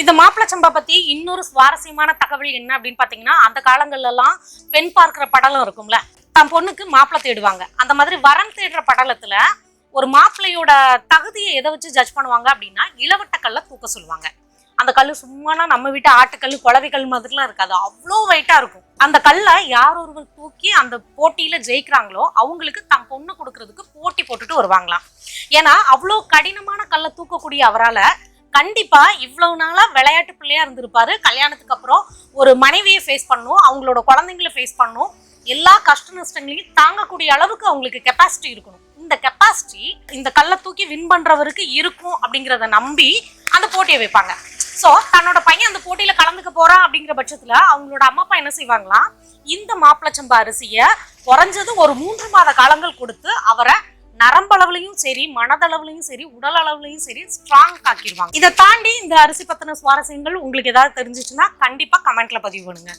இந்த மாப்பிள சம்பா பத்தி இன்னொரு சுவாரஸ்யமான தகவல் என்ன அப்படின்னு பாத்தீங்கன்னா அந்த காலங்கள்ல எல்லாம் பெண் பார்க்கிற படலம் இருக்கும்ல. தன் பொண்ணுக்கு மாப்பிளை தேடுவாங்க. அந்த மாதிரி வரன் தேடுற படலத்துல ஒரு மாப்பிள்ளையோட தகுதியை எதை வச்சு ஜட்ஜ் பண்ணுவாங்க அப்படின்னா இளவட்ட கல்லை தூக்க சொல்லுவாங்க. அந்த கல் சும்மானா நம்ம வீட்டு ஆட்டுக்கல் குளவிக்கல் மாதிரிலாம் இருக்காது. அவ்வளோ வெயிட்டா இருக்கும். அந்த கல்லை யார் ஒருவர் தூக்கி அந்த போட்டியில ஜெயிக்கிறாங்களோ அவங்களுக்கு தன் பொண்ணு கொடுக்கறதுக்கு போட்டி போட்டுட்டு வருவாங்களாம். ஏன்னா அவ்வளோ கடினமான கல்லை தூக்கக்கூடிய அவரால் கண்டிப்பா இவ்வளவு நாளா விளையாட்டு பிள்ளையா இருந்திருப்பாரு. கல்யாணத்துக்கு அப்புறம் ஒரு மனைவியை ஃபேஸ் பண்ணும் அவங்களோட குழந்தைங்களை ஃபேஸ் பண்ணும். எல்லா கஷ்ட நஷ்டங்களையும் தாங்கக்கூடிய அளவுக்கு அவங்களுக்கு கெப்பாசிட்டி இருக்கணும். இந்த கெப்பாசிட்டி இந்த கல்லை தூக்கி வின் பண்றவருக்கு இருக்கும் அப்படிங்கிறத நம்பி அந்த போட்டியை வைப்பாங்க. ஸோ தன்னோட பையன் அந்த போட்டியில கலந்துக்க போறான் அப்படிங்கிற பட்சத்துல அவங்களோட அம்மா அப்பா என்ன செய்வாங்களாம்? இந்த மாப்பிளச்சம்பா அரிசியை குறைஞ்சது ஒரு மூன்று மாத காலங்கள் கொடுத்து சரி மனதளவுலையும் சரி உடல் அளவுலையும் சரி ஸ்ட்ராங் ஆக்கிடுவாங்க இதை தாண்டி இந்த அரிசி பத்தின சுவாரஸ்யங்கள் உங்களுக்கு ஏதாவது தெரிஞ்சிச்சுன்னா கண்டிப்பா கமெண்ட்ல பதிவு பண்ணுங்க.